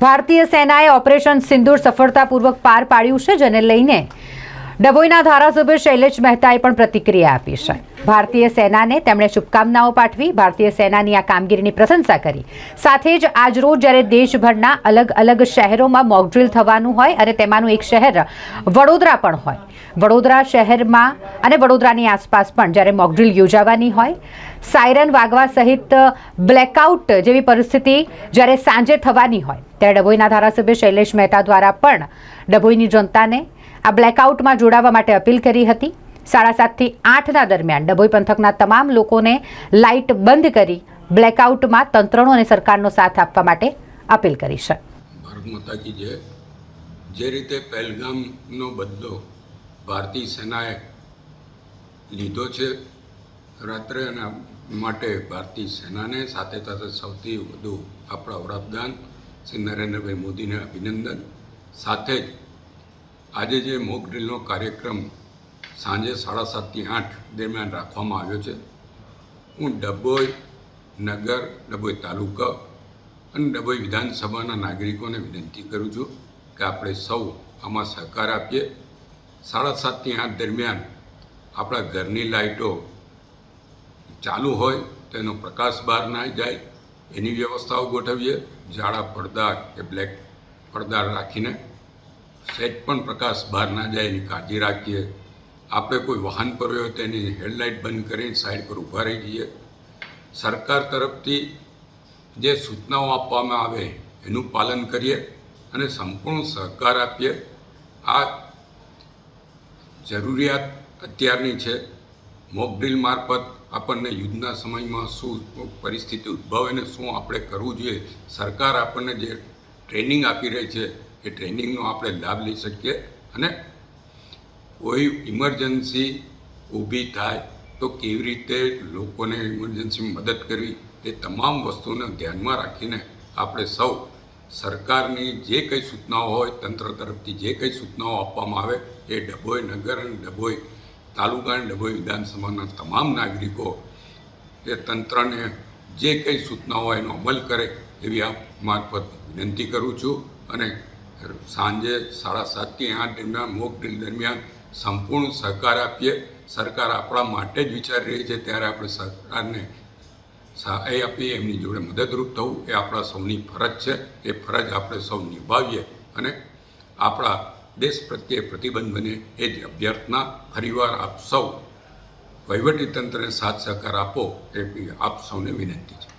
ભારતીય સેનાએ ઓપરેશન સિંદૂર સફળતાપૂર્વક પાર પાડ્યું છે જેને લઈને ડભોઈના ધારાસભ્ય શૈલેષ મહેતાએ પણ પ્રતિક્રિયા આપી છે. ભારતીય સેનાને તેમણે શુભકામનાઓ પાઠવી, ભારતીય સેનાની આ કામગીરીની પ્રશંસા કરી. સાથે જ આજરોજ જ્યારે દેશભરના અલગ અલગ શહેરોમાં મોકડ્રીલ થવાનું હોય અને તેમાંનું એક શહેર વડોદરા પણ હોય. વડોદરા શહેરમાં અને વડોદરાની આસપાસ પણ જ્યારે મોકડ્રીલ યોજાવાની હોય, સાયરન વાગવા સહિત બ્લેકઆઉટ જેવી પરિસ્થિતિ જ્યારે સાંજે થવાની હોય, ત્યારે ડભોઈના ધારાસભ્ય શૈલેષ મહેતા દ્વારા પણ ડભોઈની જનતાને આ બ્લેકઆઉટમાં જોડાવા માટે અપીલ કરી હતી. સાડા સાતથી આઠના દરમિયાન ડભોઈ પંથકના તમામ લોકોને લાઇટ બંધ કરી બ્લેકઆઉટમાં તંત્રનો અને સરકારનો સાથ આપવા માટે અપીલ કરી છે. ભારત કી જે રીતે પહેલગામનો બદલો ભારતીય સેનાએ લીધો છે, રાત્રે અને માટે ભારતીય સેનાને સાથે સાથે સૌથી વધુ આપણા વડાપ્રધાન શ્રી નરેન્દ્રભાઈ મોદીને અભિનંદન. સાથે જ આજે જે મોક ડ્રિલનો કાર્યક્રમ સાંજે સાડા સાતથી આઠ દરમિયાન રાખવામાં આવ્યો છે, હું ડભોઈ નગર, ડભોઈ તાલુકા અને ડભોઈ વિધાનસભાના નાગરિકોને વિનંતી કરું છું કે આપણે સૌ આમાં સહકાર આપીએ. સાડા સાતથી આઠ દરમિયાન આપણા ઘરની લાઇટો ચાલુ હોય, તેનો પ્રકાશ બહાર ના જાય, એની વ્યવસ્થાઓ ગોઠવીએ. જાડા પડદા કે બ્લેક પડદા રાખીને સહેજ પણ પ્રકાશ બહાર ના જાય એની કાળજી રાખીએ. આપણે કોઈ વાહન પર હોય તો એની હેડલાઇટ બંધ કરીને સાઈડ પર ઊભા રહી જઈએ. સરકાર તરફથી જે સૂચનાઓ આપવામાં આવે એનું પાલન કરીએ અને સંપૂર્ણ સહકાર આપીએ. આ જરૂરિયાત અત્યારની છે. મોકડ્રીલ મારફત આપણને યુદ્ધના સમયમાં શું પરિસ્થિતિ ઉદ્ભવે અને શું આપણે કરવું જોઈએ. સરકાર આપણને જે ટ્રેનિંગ આપી રહી છે એ ટ્રેનિંગનો આપણે લાભ લઈ શકીએ અને કોઈ ઇમરજન્સી ઊભી થાય તો કેવી રીતે લોકોને ઇમરજન્સીમાં મદદ કરવી એ તમામ વસ્તુને ધ્યાનમાં રાખીને આપણે સૌ સરકારની જે કંઈ સૂચનાઓ હોય, તંત્ર તરફથી જે કંઈ સૂચનાઓ આપવામાં આવે એ ડભોઈ નગર અને ડભોઈ તાલુકા અને ડભોઈ વિધાનસભાના તમામ નાગરિકો એ તંત્રને જે કંઈ સૂચનાઓ એનો અમલ કરે એવી આપ મારફત વિનંતી કરું છું અને સાંજે સાડા સાતથી આઠ દરમિયાન મોક ડ્રીલ દરમિયાન સંપૂર્ણ સહકાર આપીએ. સરકાર આપણા માટે જ વિચારી રહી છે, ત્યારે આપણે સરકારને સહાય આપીએ, એમની જોડે મદદરૂપ થવું એ આપણા સૌની ફરજ છે. એ ફરજ આપણે સૌ નિભાવીએ અને આપણા દેશ પ્રત્યે પ્રતિબંધ બને એ જ અભ્યર્થના ફરીવાર આપ સૌ વહીવટીતંત્રને સાથ સહકાર આપો એ આપ સૌને વિનંતી છે.